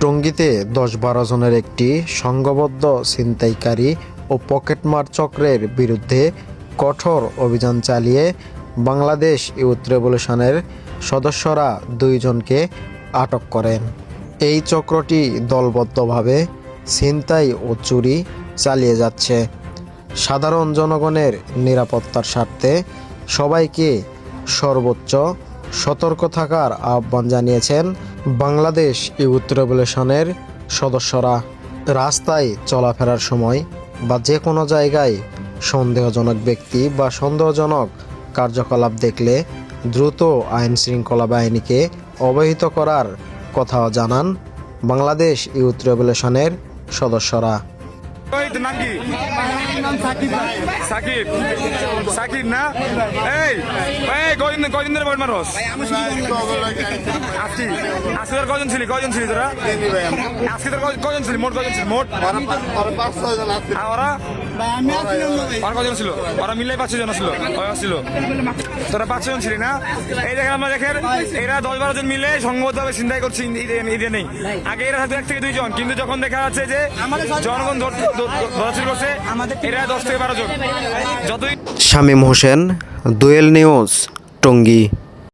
টঙ্গীতে দশ বারো জনের একটি সংঘবদ্ধ ছিনতাইকারী ও পকেটমার চক্রের বিরুদ্ধে কঠোর অভিযান চালিয়ে বাংলাদেশ ইউথ রেভলিউশনের সদস্যরা দুইজনকে আটক করেন। এই চক্রটি দলবদ্ধভাবে ছিনতাই ও চুরি চালিয়ে যাচ্ছে। সাধারণ জনগণের নিরাপত্তার স্বার্থে সবাইকে সর্বোচ্চ সতর্ক থাকার আহ্বান জানিয়েছেন বাংলাদেশ ইউথ রেভলিউশনের সদস্যরা। রাস্তায় চলাফেরার সময় বা যে কোনো জায়গায় সন্দেহজনক ব্যক্তি বা সন্দেহজনক কার্যকলাপ দেখলে দ্রুত আইন শৃঙ্খলা বাহিনীকে অবহিত করার কথাও জানান বাংলাদেশ ইউথ রেভলিউশনের সদস্যরা। কি সাকিব সাকিব না? এই কয়দিন কয়দিন ধরে বল মারস আজকে আজকে তোর কজন ছিলি? কজন ছিলি তোরা? আজকে তোর কজন ছিলি? মোট কজন ছিল? মোট? ওরা ওরা কজন ছিল? ওরা মিলে পাঁচ জন ছিল। ছিল। তোরা পাঁচ জন ছিলি না? এই দেখেন আমরা দেখেন এরা দশ বারো জন মিলে সংগতভাবে চিন্তাই করছে ঈদে নেই। আগে এরা থাকতো এক থেকে দুইজন কিন্তু যখন দেখা যাচ্ছে যে জনগণ ধর- ধর- করছে এরা দশ থেকে বারো জন। যতই শামীম হোসেন দোয়েল নিউজ। টঙ্গী